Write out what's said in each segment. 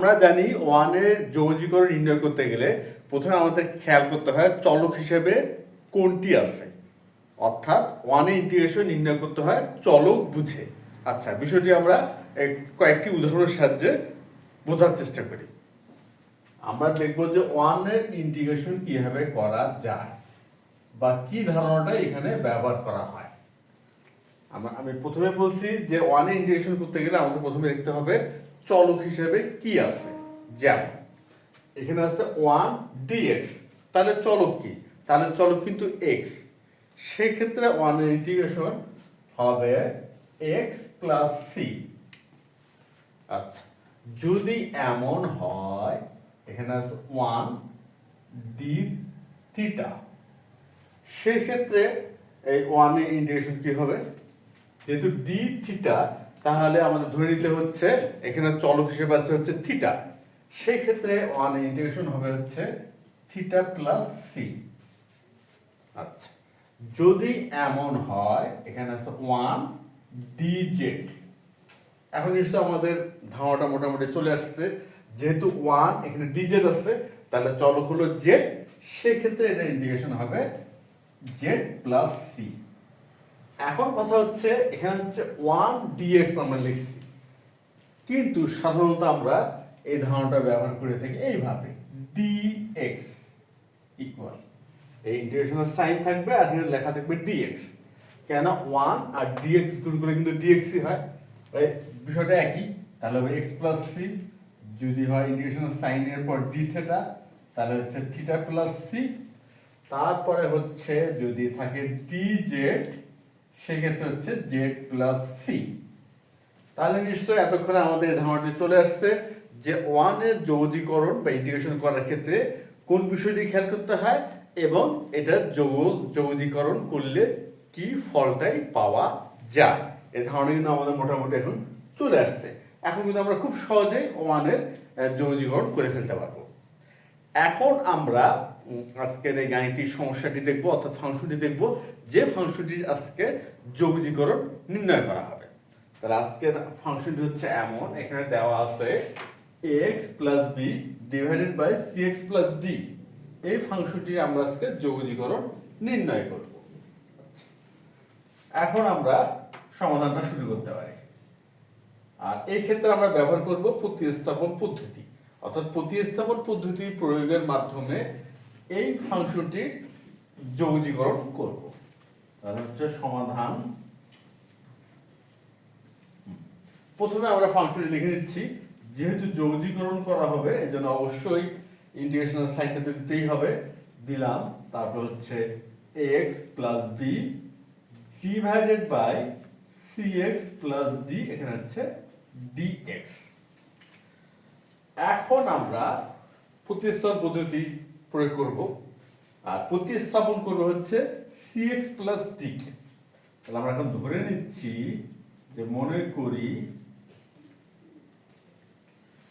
আমরা জানি ওয়ানের যৌগীকরণ নির্ণয় করতে গেলে প্রথমে আমাদের খেয়াল করতে হয় চলক হিসেবে কোনটি আছে। অর্থাৎ ওয়ানের ইন্টিগ্রেশন নির্ণয় করতে হয় চলক বুঝে। আচ্ছা বিষয়টি আমরা কয়েকটি উদাহরণের সাহায্যে বোঝার চেষ্টা করি। আমরা দেখব যে ওয়ানের ইন্টিগ্রেশন কীভাবে করা যায় বা কি ধারণাটা এখানে ব্যবহার করা হয়। আমরা, আমি প্রথমে বলছি যে ওয়ানে ইন্টিগ্রেশন করতে গেলে আমাদের প্রথমে দেখতে হবে চলক হিসেবে কি আছে? যেমন, এখানে আছে ওয়ান ডিএক্স তাহলে চলক কি? তাহলে চলক কিন্তু এক্স সেক্ষেত্রে ওয়ানের ইন্টিগ্রেশন হবে এক্স প্লাস সি আচ্ছা যদি এমন হয়, এখানে আছে ওয়ান ডি থিটা সেক্ষেত্রে এই ওয়ানের ইন্টিগ্রেশন কি হবে? যেহেতু ডি থিটা তাহলে আমাদের ধরে নিতে হচ্ছে, এখানে চলক হিসেবে আছে হচ্ছে থিটা সেই ক্ষেত্রে ওয়ানের ইন্টিগ্রেশন হবে হচ্ছে থিটা প্লাস সি আচ্ছা। যদি এমন হয়, এখানে আছে ওয়ান ডি জেড এখন নিশ্চয় আমাদের ধারণাটা মোটামুটি চলে আসছে। যেহেতু ওয়ান এখানে ডিজেড আছে, তাহলে চলক হলো জেড সেক্ষেত্রে এটা ইন্টিগ্রেশন হবে জেড প্লাস সি এখন কথা হচ্ছে, এখানে হচ্ছে ওয়ান ডিএক্স আমরা লিখছি। কিন্তু সাধারণত আমরা এই ধারণাটা ব্যবহার করে থাকি এইভাবে ডিএক্স ইকুয়াল এই ইন্টিগ্রেশনের সাইন থাকবে আর এখানে লেখা থাকবে ডিএক্স কেন ওয়ান আর ডিএক্স গুণ করে কিন্তু ডিএক্সই হয়? তাই বিষয়টা একই, তাহলে হবে এক্স প্লাস সি যদি হয় ইন্টিগ্রেশনের সাইনের পর ডি থেটা তাহলে হচ্ছে থিটা প্লাস সি তারপরে হচ্ছে যদি থাকে ডি জেড সেক্ষেত্রে হচ্ছে জেড প্লাস সি তাহলে নিশ্চয়ই এতক্ষণে আমাদের ধারণাটি চলে আসছে যে ওয়ানের যৌগীকরণ বা ইন্টিগ্রেশন করার ক্ষেত্রে কোন বিষয়টি খেয়াল করতে হয় এবং এটা যৌগ যৌগীকরণ করলে কি ফলটাই পাওয়া যায়। এই ধারণা কিন্তু আমাদের মোটামুটি এখন চলে আসছে। এখন কিন্তু আমরা খুব সহজেই ওয়ানের যৌগীকরণ করে ফেলতে পারব। এখন আমরা আজকের এই গাণিতিক সমস্যাটি দেখব অর্থাৎ ফাংশনটি দেখব যে ফাংশনটির আজকে যৌগীকরণ নির্ণয় করা হবে। তাহলে আজকের ফাংশনটি হচ্ছে এমন, এখানে দেওয়া আছে X plus B divided by C X plus D এই ফাংশনটির আমরা আজকে যৌগীকরণ নির্ণয় করব। আচ্ছা। এখন আমরা সমাধানটা শুরু করতে পারি। আর এই ক্ষেত্রে আমরা ব্যবহার করব প্রতিস্থাপন পদ্ধতি। অর্থাৎ প্রতিস্থাপন পদ্ধতি প্রয়োগের মাধ্যমে এই ফাংশনটির যৌগীকরণ করব। তাহলে হচ্ছে সমাধান। প্রথমে আমরা ফাংশনটি লিখে নিচ্ছি। যেহেতু যৌগীকরণ করা হবে, এজন্য অবশ্যই ইন্টিগ্রেশনাল সাইনটা দিতেই হবে। দিলাম। তারপর হচ্ছে X plus B divided by C X plus D এখানে হচ্ছে ডিএক্স এখন আমরা প্রতিস্থাপন পদ্ধতি প্রয়োগ করব। আর প্রতিস্থাপন করব হচ্ছে সি এক্স প্লাস ডি তাহলে আমরা এখন ধরে নিচ্ছি যে মনে করি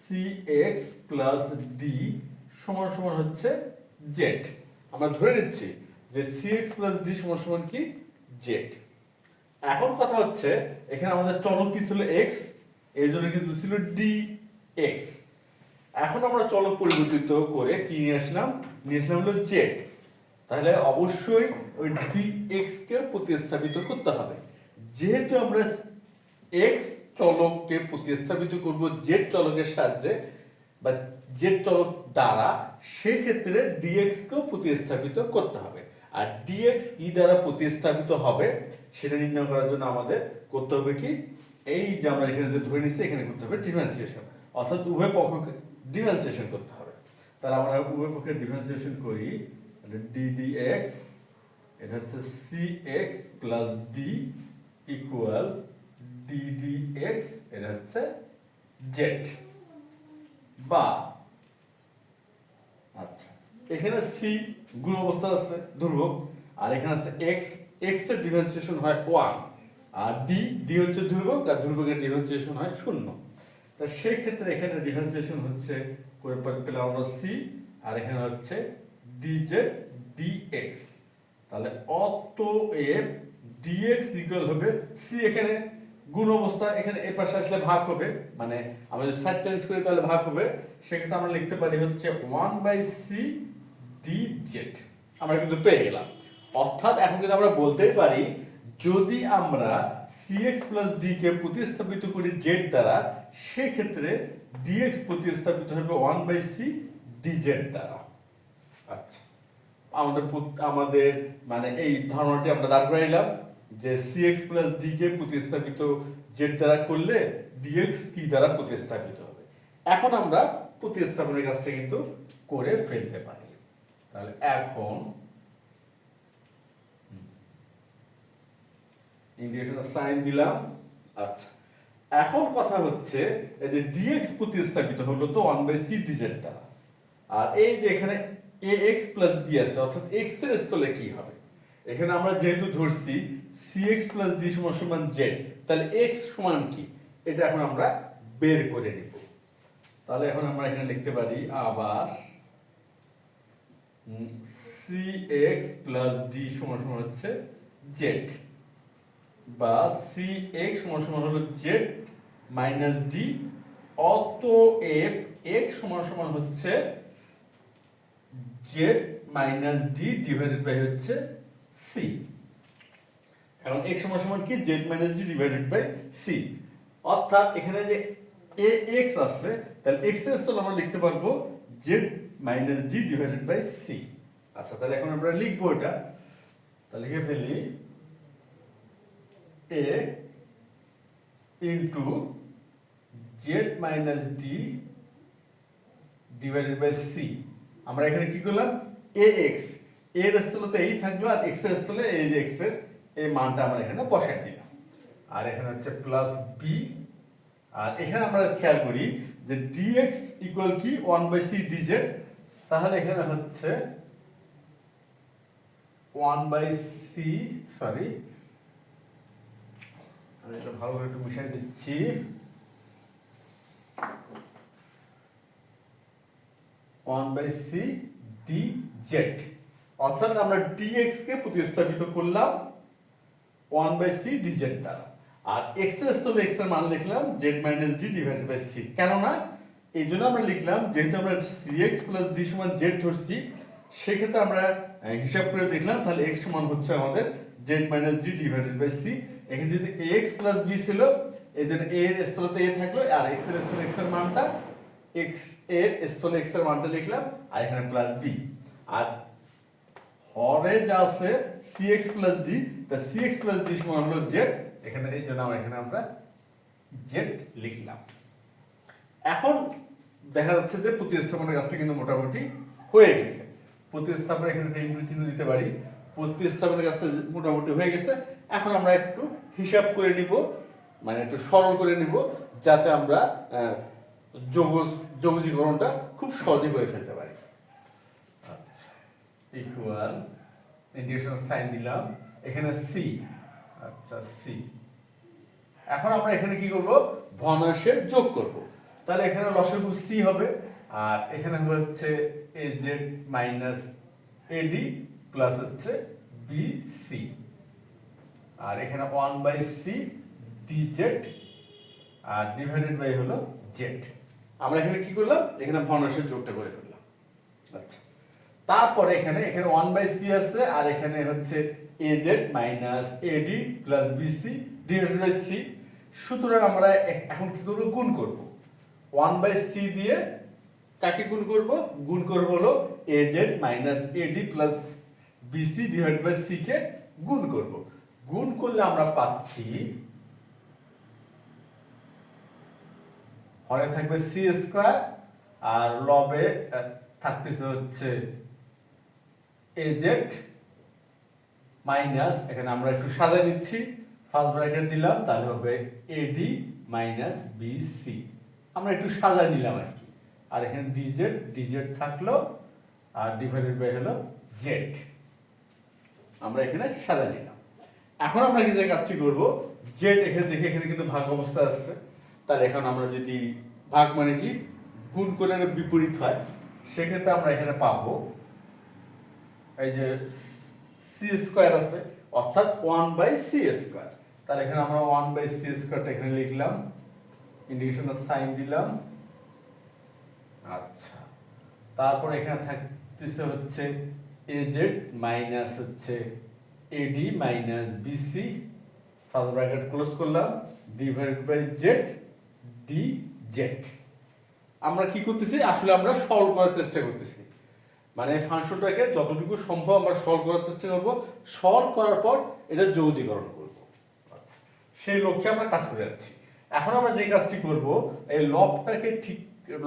সি এক্স প্লাস ডি সমান সমান হচ্ছে জেড আমরা ধরে নিচ্ছি যে সি এক্স প্লাস ডি সমান সমান কি? জেড এখন কথা হচ্ছে, এখানে আমাদের চলক কি ছিল এক্স এই জন্য কিন্তু ছিল ডি এক্স এখন আমরা চলক পরিবর্তিত করে কি নিয়ে আসলাম? নিয়ে আসলাম হলো জেড তাহলে অবশ্যই ওই ডি এক্স কে প্রতিস্থাপিত করতে হবে। যেহেতু আমরা এক্স চলককে প্রতিস্থাপিত করব জেড চলকের সাহায্যে বা জেড চলক দ্বারা, সেক্ষেত্রে ডিএক্স কেও প্রতিস্থাপিত করতে হবে। আর ডিএক্স কি দ্বারা প্রতিস্থাপিত হবে, সেটা নির্ণয় করার জন্য আমাদের করতে হবে কি? এই যে আমরা এখানে যে ধরে নিচ্ছি এখানে করতে হবে ডিফারেন্সিয়েশন অর্থাৎ উভয় পক্ষকে ডিফারেন্সিয়েশন করতে হবে। তাহলে আমরা উভয় পক্ষে ডিফারেন্সিয়েশন করি। ডি ডি এক্স এটা হচ্ছে C X plus D equal D D X এটা হচ্ছে জেড বা আচ্ছা এখানে সি গুণ অবস্থা আছে ধ্রুবক আর এখানে আছে এক্স এক্সের ডিফারেন্সিয়েশন হয় ওয়ান আর ডি ডি হচ্ছে ধ্রুবক আর ধ্রুবকের ডিফারেন্সিয়েশন হয় শূন্য। তা সেই ক্ষেত্রে এখানে ডিফারেন্সিয়েশন হচ্ছে পেলাম সি আর এখানে হচ্ছে ডি জেড ডি এক্স তাহলে অতএব ডিএক্স ইকুয়াল হবে সি এখানে, গুণ অবস্থা এখানে এ পাশে আসলে ভাগ হবে মানে আমরা যদি সাইড চেঞ্জ করি তাহলে ভাগ হবে। সেক্ষেত্রে আমরা লিখতে পারি হচ্ছে one by C D Z আমরা কিন্তু পেয়ে গেলাম। অর্থাৎ এখন কিন্তু আমরা বলতেই পারি, যদি আমরা সিএক্স প্লাস ডি কে প্রতিস্থাপিত করি জেড দ্বারা, সেক্ষেত্রে ডিএক্স প্রতিস্থাপিত হবে one by C D Z দ্বারা। আচ্ছা। আমাদের আমাদের মানে এই ধারণাটি আমরা দাঁড় করাইলাম যে সিএক্স প্লাস ডি কে প্রতিস্থাপিত জেড দ্বারা করলে ডিএক্স কি দ্বারা প্রতিস্থাপিত হবে। এখন আমরা প্রতিস্থাপনের কাজটা কিন্তু করে ফেলতে পারি। তাহলে এখন ইন্টিগ্রেশনের সাইন দিলাম। আচ্ছা। এখন কথা হচ্ছে, এই যে ডিএক্স প্রতিস্থাপিত হলো তো ওয়ান বাই সি ডিজেড দ্বারা। আর এই যে এখানে এ এক্স প্লাস বি আছে, অর্থাৎ এক্সের স্থলে কি হবে? এখানে আমরা যেহেতু ধরছি সি এক্স প্লাস ডি সমান সমান জেড তাহলে এক্স সমান কি? এটা এখন আমরা বের করে নিব। তাহলে এখন আমরা এখানে লিখতে পারি আবার সি এক্স প্লাস ডি সমান সমান হচ্ছে জেড বা সি এক্স সমান সমান হলো জেড মাইনাস ডি অতএব এক্স সমান সমান হচ্ছে Z minus D divided by হচ্ছে সি এখন এক্স সমান সমান কি? Z minus D divided by C অর্থাৎ এখানে যে এ এক্স আছে, তাহলে এক্সের স্থলে আমরা লিখতে পারব Z minus D divided by C আচ্ছা তাহলে এখন আমরা লিখব এটা। তাহলে লিখে ফেলি। A into Z minus D divided by C আমরা এখানে কি করলাম? এ এক্সের স্থলে তো এই থাকল আর এক্সের স্থলে এই যে এক্সের, এই মানটা আমরা এখানে বসাই দিলাম। আর এখানে হচ্ছে প্লাস বি আর এখানে আমরা খেয়াল করি যে ডিএক্স ইকুয়াল কি? ওয়ান বাই সি ডিজেড তাহলে এখানে হচ্ছে ওয়ান বাই সি সরি আমি এটা ভালো করে একটু মিশাই দিচ্ছি। One by C D Z অর্থাৎ আমরা ডিএক্স কে প্রতিস্থাপিত করলাম one by C D Z দ্বারা। আর এক্সের স্থলে এক্সের মান লিখলাম Z minus D divided by C কেননা এই জন্য আমরা লিখলাম, যেহেতু আমরা সি এক্স প্লাস ডি সমান জেড ধরছি, সেক্ষেত্রে আমরা হিসাব করে দেখলাম, তাহলে এক্স সমান হচ্ছে আমাদের Z minus D divided by C এখানে যদি এক্স প্লাস বি ছিল, এই জন্য এ এর স্থলতে এ থাকল, আর এক্সের স্থলে এক্সের মানটা এক্সের স্থলে এক্সের মানটা লিখলাম, আর এখানে প্লাস বি আর হরে যা আছে সি এক্স প্লাস ডি তা সি এক্স প্লাস ডি সমান হলো জেড এখানে, এই জন্য আমরা এখানে আমরা জেড লিখলাম। এখন দেখা যাচ্ছে যে প্রতিস্থাপনের কাজটা কিন্তু মোটামুটি হয়ে গেছে। প্রতিস্থাপন এখানে একটা ইন্টু চিহ্ন দিতে পারি, প্রতিস্থাপনের কাজটা মোটামুটি হয়ে গেছে। এখন আমরা একটু হিসাব করে নিব মানে একটু সরল করে নিব, যাতে আমরা যোগ যোগজীকরণটা খুব সহজে করে ফেলতে পারি। আচ্ছা ইকুয়াল ইন্টিগ্রেশন সাইন দিলাম। এখানে সি আচ্ছা সি এখন আমরা এখানে কি করব? ভগ্নাংশের যোগ করব। তাহলে এখানে লসাগু সি হবে, আর এখানে হচ্ছে A Z minus AD plus হচ্ছে বি সি আর এখানে one by C D Z R divided by হলো জেড আমরা এখানে কি করলাম? এখানে ভগ্নাংশের যোগটা করে ফেললাম। আচ্ছা। তারপরে এখানে এখানে ওয়ান বাই সি আছে, আর এখানে হচ্ছে A Z minus AD plus B BC divided by C সুতরাং আমরা এখন কি করব? গুণ করব। ওয়ান বাই সি দিয়ে কাকে গুণ করব? গুণ করব হলো A Z minus AD plus BC divide by C কে গুণ করব। গুণ করলে আমরা পাচ্ছি হরে থাকবে সি স্কোয়ার আর লবে থাকতেছে হচ্ছে এ জেড মাইনাস এখানে আমরা একটু সাজা নিচ্ছি ফার্স্ট ব্র্যাকেট দিলাম, তাহলে হবে এডি মাইনাস বিসি আমরা একটু সাজা নিলাম আর কি। আর এখানে ডিজেড ডিজেড থাকল, আর ডিভাইডেড বাই হলো জেড আমরা এখানে সাজা নিলাম। এখন আমরা কি যে কাজটি করব। জেড এখানে দেখে, এখানে কিন্তু ভাগ অবস্থা আসছে তাহলে এখন আমরা যদি ভাগ মানে কি? গুণ করে বিপরীত হয়, সেক্ষেত্রে আমরা এখানে পাবো। এই যে সি স্কোয়ার আছে, অর্থাৎ ওয়ান বাই সি স্কোয়ার তাহলে এখানে আমরা ওয়ান বাই সি স্কোয়ারটা এখানে লিখলাম। ইন্ডিকেশনের সাইন দিলাম। আচ্ছা। তারপর এখানে থাকতেছে হচ্ছে এ জেড মাইনাস হচ্ছে AD minus BC first bracket close করলাম divide by Z D Z আমরা কি করতেছি? আসলে আমরা সলভ করার চেষ্টা করতেছি। মানে ফাংশনটাকে যতটুকু সম্ভব আমরা সলভ করার চেষ্টা করব। সলভ করার পর এটা যৌজিকরণ করব। আচ্ছা সেই লক্ষ্যে আমরা কাজ করে যাচ্ছি। এখন আমরা যে কাজটি করব, এই লবটাকে ঠিক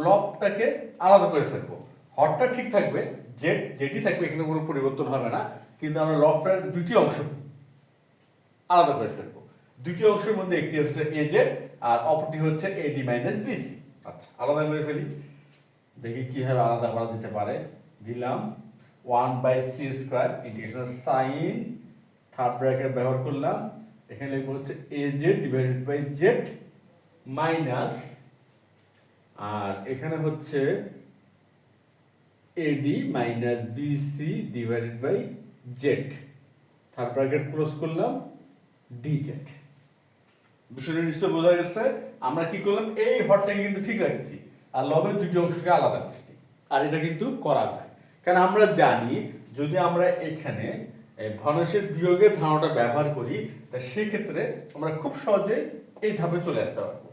লবটাকে আলাদা করে ফেলব। হরটা ঠিক থাকবে জেড যেটি থাকবে, এখানে কোনো পরিবর্তন হবে না। কিন্তু আমরা লবটার দ্বিতীয় অংশ আলাদা করে ফেলব। দ্বিতীয় অংশের মধ্যে একটি হচ্ছে এ জেড আর অপরটি হচ্ছে এ ডি মাইনাস বিসি আচ্ছা আলাদা করে ফেলি। দেখি কীভাবে আলাদা করা যেতে পারে। দিলাম one by C square integration sign third bracket ব্যবহার করলাম। এখানে লিখব হচ্ছে A Z divided by Z minus আর এখানে হচ্ছে AD minus BC divided by Z third bracket close করলাম ডি জেড বিষয়টা নিশ্চয় বোঝা গেছে। আমরা কি করলাম? এই হরটাকে কিন্তু ঠিক রাখছি। আর লবের দুটি অংশকে আলাদা করছি আর এটা কিন্তু করা যায়। কারণ আমরা জানি, যদি আমরা এখানে ভগ্নাংশের বিয়োগের ধারণাটা ব্যবহার করি, তা সেক্ষেত্রে আমরা খুব সহজে এই ধাপে চলে আসতে পারব।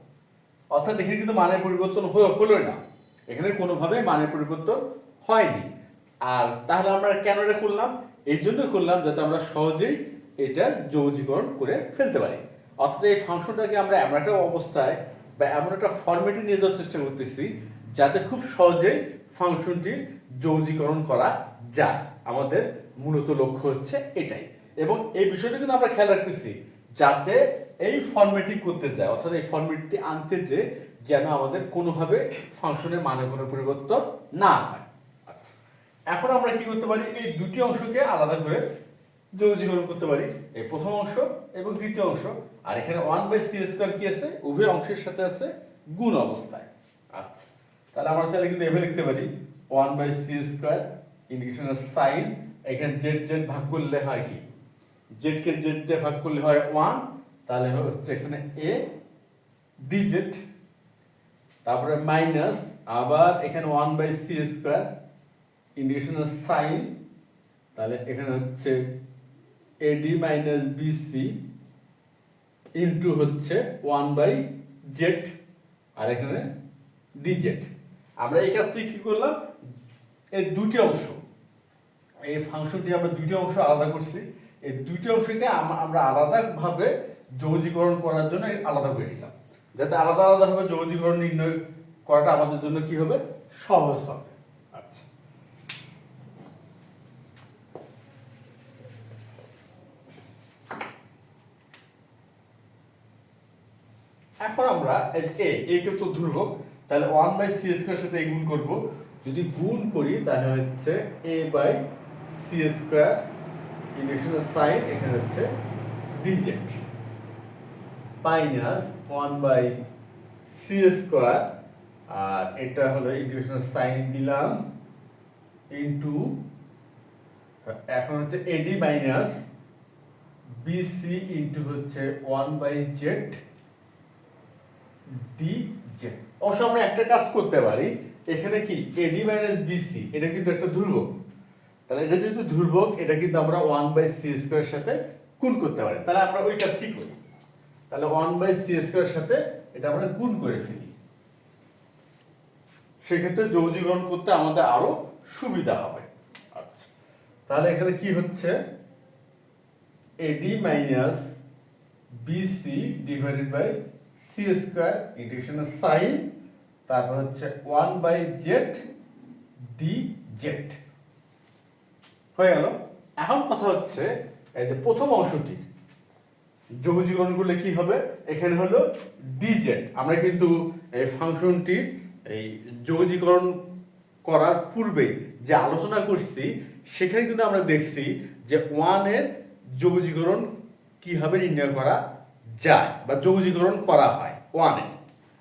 অর্থাৎ এখানে কিন্তু মানের পরিবর্তন হলো না। এখানে কোনোভাবে মানের পরিবর্তন হয়নি। আর তাহলে আমরা কেন এটা করলাম এই জন্য করলাম যাতে আমরা সহজেই এটার যৌজীকরণ করে ফেলতে পারি। অর্থাৎ এই ফাংশনটাকে আমরা এমন একটা অবস্থায় বা এমন একটা ফরম্যাটে নিয়ে যাওয়ার চেষ্টা করতেছি যাতে খুব সহজেই ফাংশনটি যৌজীকরণ করা যায়। আমাদের মূলত লক্ষ্য হচ্ছে এটাই। এবং এই বিষয়টা কিন্তু আমরা খেয়াল রাখতেছি, যাতে এই ফর্মেটটি করতে যায়, অর্থাৎ এই ফর্মেটটি আনতে যে যেন আমাদের কোনোভাবে ফাংশনের মানে কোনো পরিবর্তন না হয়। এখন আমরা কি করতে পারি? এই দুটি অংশকে আলাদা করে যৌজীকরণ করতে পারি। এই প্রথম অংশ এবং দ্বিতীয় অংশ। আর এখানে ওয়ান বাই সি স্কোয়ার কি আছে? উভয় অংশের সাথে আছে গুণ অবস্থায়। আচ্ছা তাহলে আমরা চাইলে কিন্তু এভাবে লিখতে পারি। ওয়ান বাই সি স্কোয়ার ইন্ডিকেশনের সাইন এখানে জেড জেড ভাগ করলে হয় কি? জেডকে জেড দিয়ে ভাগ করলে হয় ওয়ান তাহলে হচ্ছে এখানে এ ডি জেড তারপরে মাইনাস আবার এখানে ওয়ান বাই সি স্কোয়ার ইন্ডিকেশনের সাইন তাহলে এখানে হচ্ছে এডি মাইনাস বিসি ইন্টু হচ্ছে ওয়ান বাই জেড আর এখানে ডিজেড আমরা এই কাজটি কি করলাম? এই দুটি অংশ। এই ফাংশনটি আমরা দুটি অংশ আলাদা করছি। এই দুটি অংশকে আম- আমরা আলাদাভাবে যৌজীকরণ করার জন্য আলাদা করে নিলাম। যাতে আলাদা আলাদাভাবে যৌজীকরণ নির্ণয় করাটা আমাদের জন্য কি হবে? সহজ হবে আচ্ছা এখন এ এ কিন্তু ধ্রুবক তাহলে ওয়ান বাই সি স্কোয়ার সাথে গুণ করব। যদি গুণ করি, তাহলে হচ্ছে এ বাই সি স্কোয়ার ইন্ডাকশনের সাইন এখানে হচ্ছে DZ minus one by C square আর এটা হলো ইন্টিগ্রেশনের সাইন দিলাম ইন্টু এখন হচ্ছে এডি মাইনাস বিসি ইন্টু হচ্ছে one by Z D Z অবশ্য আমরা একটা কাজ করতে পারি, এখানে কি? এডি মাইনাস বিসি এটা কিন্তু একটা ধ্রুবক। তাহলে এটা যেহেতু ধ্রুবক, এটা কিন্তু আমরা ওয়ান বাই সি স্কোয়ারের সাথে গুণ করতে পারি। তাহলে আমরা ওই কাজটি করি। তাহলে ওয়ান বাই সি স্কোয়ারের সাথে এটা আমরা গুণ করে ফেলি। সেক্ষেত্রে যৌজীকরণ করতে আমাদের আরও সুবিধা হবে। আচ্ছা। তাহলে এখানে কি হচ্ছে? AD minus BC divided by C square ইন্টিগ্রেশনের সাইন, তারপর হচ্ছে one by Z D Z. হয়ে গেল। এখন কথা হচ্ছে এই যে প্রথম অংশটি যৌজীকরণ করলে কি হবে? এখানে হলো ডিজেড আমরা কিন্তু এই ফাংশনটির এই যৌজীকরণ করার পূর্বে যে আলোচনা করছি, সেখানে কিন্তু আমরা দেখছি যে ওয়ানের যৌজীকরণ কীভাবে নির্ণয় করা যায় বা যৌজীকরণ করা হয়। ওয়ানের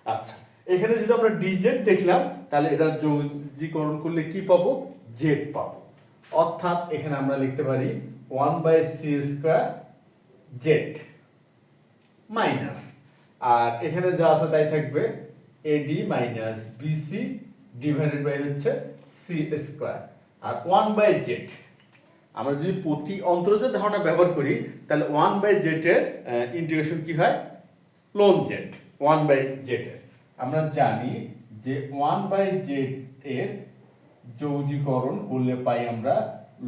আচ্ছা এখানে যদি আমরা ডিজেড দেখলাম, তাহলে এটা যৌজীকরণ করলে কি পাবো? জেড পাবো। অর্থাৎ এখানে আমরা লিখতে পারি one by C square Z minus আর এখানে যা আছে তাই থাকবে AD minus BC divided by হচ্ছে সি স্কোয়ার আর ওয়ান বাই জেড আমরা যদি প্রতি অন্তর্জাল ধারণা ব্যবহার করি, তাহলে ওয়ান বাই জেটের ইন্টিগ্রেশন কি হয়? Ln Z one by Z এর। আমরা জানি যে ওয়ান বাই জেড এর যৌগীকরণ করলে পাই আমরা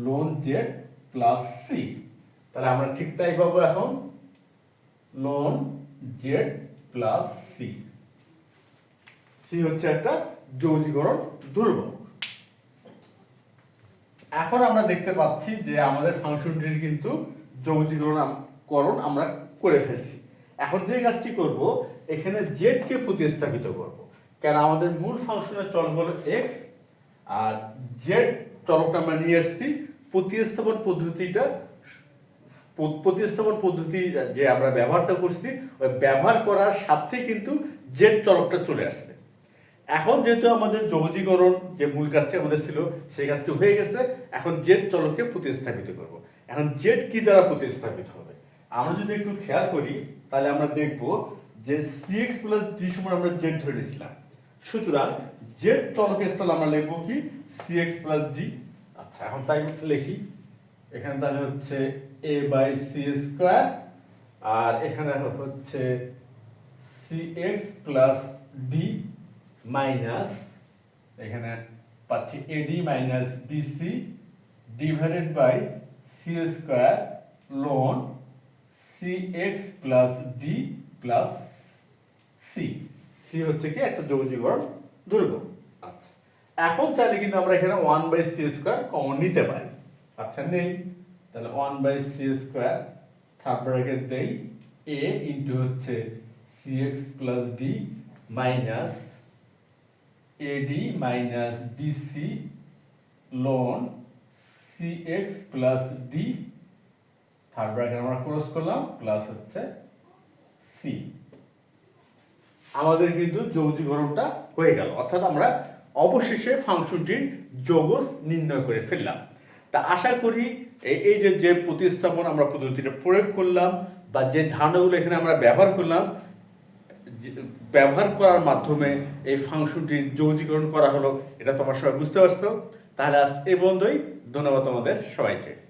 লোন জেড প্লাস সি তাহলে আমরা ঠিক তাই পাবো এখন ln Z plus C C C একটা যৌগীকরণ ধ্রুবক। এখন আমরা দেখতে পাচ্ছি যে আমাদের ফাংশনটির কিন্তু যৌগীকরণ করণ আমরা করে ফেলছি। এখন যে কাজটি করব এখানে জেড কে প্রতিস্থাপিত করব। কেন? আমাদের মূল ফাংশনের চল হলো এক্স আর জেড চলকটা আমরা নিয়ে এসেছি প্রতিস্থাপন পদ্ধতিটা প্রতিস্থাপন পদ্ধতি যে আমরা ব্যবহারটা করছি, ওই ব্যবহার করার সাথে কিন্তু জেড চলকটা চলে আসছে। এখন যেহেতু আমাদের যৌগীকরণ যে মূল কাজটি আমাদের ছিল, সেই কাজটি হয়ে গেছে, এখন জেড চলককে প্রতিস্থাপিত করব। এখন জেড কি দ্বারা প্রতিস্থাপিত হবে? আমরা যদি একটু খেয়াল করি, তাহলে আমরা দেখব যে সিএক্স প্লাস ডি সমান আমরা জেড ধরে নিয়েছিলাম। সুতরাং জেড চলকের স্থলে আমরা লিখব কি? সিএক্স প্লাস ডি আচ্ছা এখন তাই লিখি। এখানে তাহলে হচ্ছে এ বাই সি স্কোয়ার আর এখানে হচ্ছে C X plus D minus এখানে পাচ্ছি AD minus BC divided by C square ln C X plus D plus C C হচ্ছে কি? একটা যৌগীকরণ ধ্রুবক আচ্ছা। এখন চাইলে কিন্তু আমরা এখানে one by C square common নিতে পারি। আচ্ছা নেই। তাহলে one by C square third bracket দেই। এ ইন্টু হচ্ছে C X plus D minus AD minus BC ln C X plus D third bracket আমরা ক্লোজ করলাম প্লাস হচ্ছে সি আমাদের কিন্তু যৌগীকরণটা হয়ে গেল। অর্থাৎ আমরা অবশেষে ফাংশনটির যোগস নির্ণয় করে ফেললাম। তা আশা করি এই- যে যে প্রতিস্থাপন আমরা পদ্ধতিটা প্রয়োগ করলাম বা যে ধারণাগুলো এখানে আমরা ব্যবহার করলাম ব্যবহার করার মাধ্যমে এই ফাংশনটির যৌগীকরণ করা হলো, এটা তোমার সবাই বুঝতে পারছ। তাহলে আজ এই বন্ধই ধন্যবাদ তোমাদের সবাইকে।